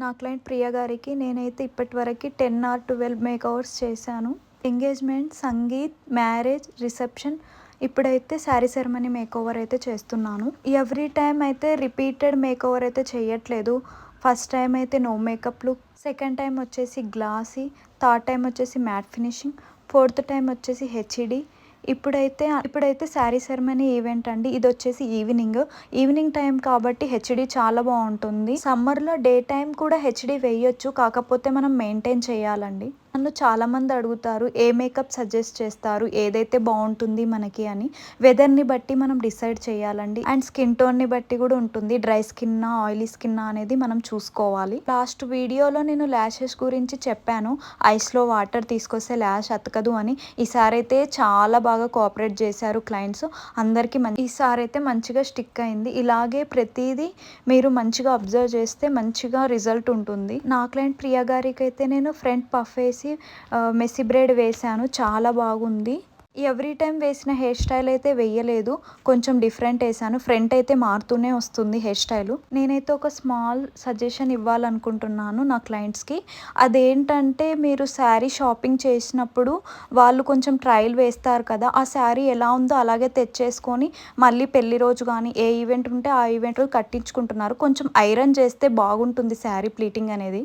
నా క్లయింట్ ప్రియా గారికి నేనైతే ఇప్పటివరకు టెన్ ఆర్ ట్వెల్వ్ మేకవర్స్ చేశాను. ఎంగేజ్మెంట్ సంగీత్ మ్యారేజ్ రిసెప్షన్ ఇప్పుడైతే శారీ సెరమనీ మేకోవర్ అయితే చేస్తున్నాను. ఎవ్రీ టైం అయితే రిపీటెడ్ మేకోవర్ అయితే చేయట్లేదు. ఫస్ట్ టైం అయితే no makeup look second time వచ్చేసి గ్లాసీ థర్డ్ టైం వచ్చేసి మ్యాట్ ఫినిషింగ్ ఫోర్త్ టైం వచ్చేసి హెచ్ఈడి ఇప్పుడైతే ఇప్పుడైతే శారీ సెరమనీ ఈవెంట్ అండి. ఇది వచ్చేసి ఈవినింగ్. ఈవినింగ్ టైం కాబట్టి హెచ్డి చాలా బాగుంటుంది. సమ్మర్లో డే టైం కూడా హెచ్డి వేయొచ్చు. కాకపోతే మనం మెయింటైన్ చేయాలండి. నన్ను చాలామంది అడుగుతారు ఏ మేకప్ సజెస్ట్ చేస్తారు ఏదైతే బాగుంటుంది మనకి అని. వెదర్ని బట్టి మనం డిసైడ్ చేయాలండి. అండ్ స్కిన్ టోన్ని బట్టి కూడా ఉంటుంది. డ్రై స్కిన్ ఆయిలీ స్కిన్ అనేది మనం చూసుకోవాలి. లాస్ట్ వీడియోలో నేను ల్యాషెస్ గురించి చెప్పాను. ఐస్లో వాటర్ తీసుకొస్తే ల్యాష్ అతకదు అని. ఈసారి అయితే చాలా బాగా కోఆపరేట్ చేశారు క్లయింట్స్ అందరికీ మంచి ఈసారి అయితే మంచిగా స్టిక్ అయింది. ఇలాగే ప్రతిదీ మీరు మంచిగా అబ్జర్వ్ చేస్తే మంచిగా రిజల్ట్ ఉంటుంది. నా క్లయింట్ ప్రియా గారికి అయితే నేను ఫ్రంట్ పఫ్ వేసి మెస్సీ బ్రేడ్ వేశాను. చాలా బాగుంది. ఎవ్రీ టైం వేసిన హెయిర్ స్టైల్ అయితే వేయలేదు. కొంచెం డిఫరెంట్ వేసాను ఫ్రంట్ అయితే మారుతూనే వస్తుంది హెయిర్ స్టైల్. నేనైతే ఒక స్మాల్ సజెషన్ ఇవ్వాలనుకుంటున్నాను నా క్లయింట్స్కి. అదేంటంటే మీరు శారీ షాపింగ్ చేసినప్పుడు వాళ్ళు కొంచెం ట్రయల్ వేస్తారు కదా ఆ శారీ ఎలా ఉందో అలాగే తెచ్చేసుకొని మళ్ళీ పెళ్ళి రోజు కానీ ఏ ఈవెంట్ ఉంటే ఆ ఈవెంట్ కట్టించుకుంటున్నారు. కొంచెం ఐరన్ చేస్తే బాగుంటుంది శారీ ప్లీటింగ్ అనేది.